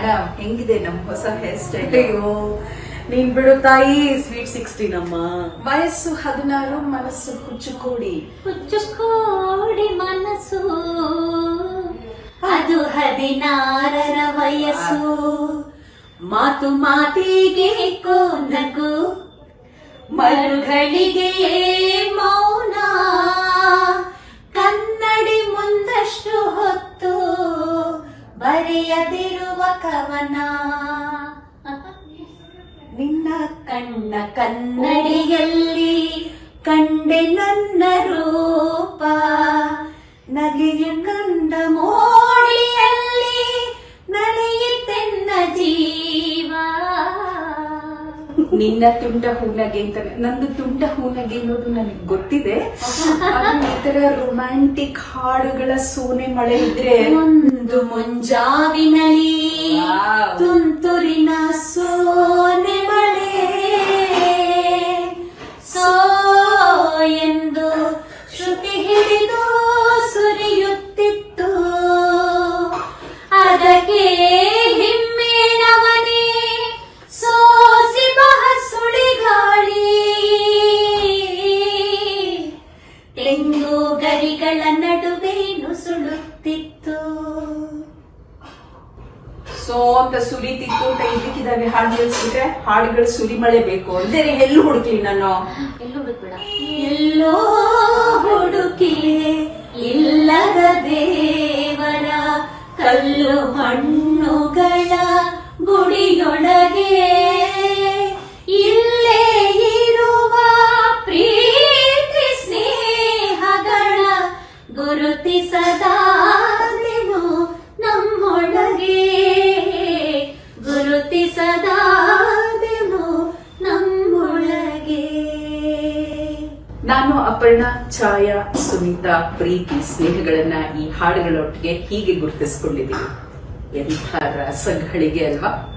Madam ಹೆಂಗಿದೆ ನಮ್ ಹೊಸ ಹೇರ್ ಸ್ಟೈಲ್ ಅಯ್ಯೋ ನೀನ್ ಬಿಡು ತಾಯಿ ಸ್ವೀಟ್ ಸಿಕ್ಸ್ಟೀನ್ ಅಮ್ಮ. ವಯಸ್ಸು ಹದಿನಾರು ಮನಸ್ಸು ಕುಚ್ಚುಕೋಡಿ ಹುಚ್ಚುಕೋಡಿ ಮನಸ್ಸು. ಅದು ಹದಿನಾರರ ವಯಸ್ಸು. ಮಾತು ಮಾತಿಗೆ ನಗು ಮರುಗಳಿಗೆ ಮೌನ. ಕನ್ನಡಿ ಮುಂದಷ್ಟು ಹೊತ್ತು. ಬರೆಯದಿರುವ ಕವನ. ನಿನ್ನ ಕಣ್ಣ ಕನ್ನಡಿಯಲ್ಲಿ ಕಂಡೆ ನನ್ನ ರೂಪ. ನಗೆಯ ನಿನ್ನ ತುಂಟ ಹೂನಗೆ ಅಂತ ನಂದು ತುಂಟ ಹೂನಗೆ ಅನ್ನೋದು ನನಗೆ ಗೊತ್ತಿದೆ. ಈ ತರ ರೊಮ್ಯಾಂಟಿಕ್ ಹಾಡುಗಳ ಸೋನೆ ಮಳೆ ಇದ್ರೆ ಒಂದು ಮುಂಜಾವಿನಲ್ಲಿ. ತುಂತುರಿನ ಸೋನೆ ಮಳೆ ಸೋ ಎಂದು ಶ್ರುತಿ ಹಿಡಿದು ಸುರಿಯುತ್ತಿತ್ತು. ನಡುವೆ ಸೊ ಅಂತ ಸುರಿತಿತ್ತು ಅಂತ ಇದಕ್ಕಿದಾವೆ ಹಾಡು ನಿಲ್ಸ್ಬಿಟ್ರೆ ಹಾಡುಗಳು ಸುರಿ ಮಳೆ ಬೇಕು. ಅಂದ್ರೆ ಎಲ್ಲೂ ಹುಡುಕ್ಲಿ ನಾನು ಎಲ್ಲೋ ಹುಡುಕ್ಬೇಡ. ಎಲ್ಲೋ ಹುಡುಕಿ ಇಲ್ಲದ ದೇವರ ಕಲ್ಲು ಹಣ್ಣುಗಳ ಗುಡಿಯೊಳಗೆ ಗುರುತಿಸದಾದೆನು ನಮ್ಮೊಳಗೆ. ಗುರುತಿಸದಾದೆನು ನಮ್ಮೊಳಗೆ. ನಾನು ಅಪರ್ಣ, ಛಾಯಾ, ಸುನೀತಾ, ಪ್ರೀತಿ, ಸ್ನೇಹಗಳನ್ನ ಈ ಹಾಡುಗಳೊಟ್ಟಿಗೆ ಹೀಗೆ ಗುರುತಿಸ್ಕೊಂಡಿದ್ದೀನಿ. ಎಂಥ ರಸಗಳಿಗೆ ಅಲ್ವಾ?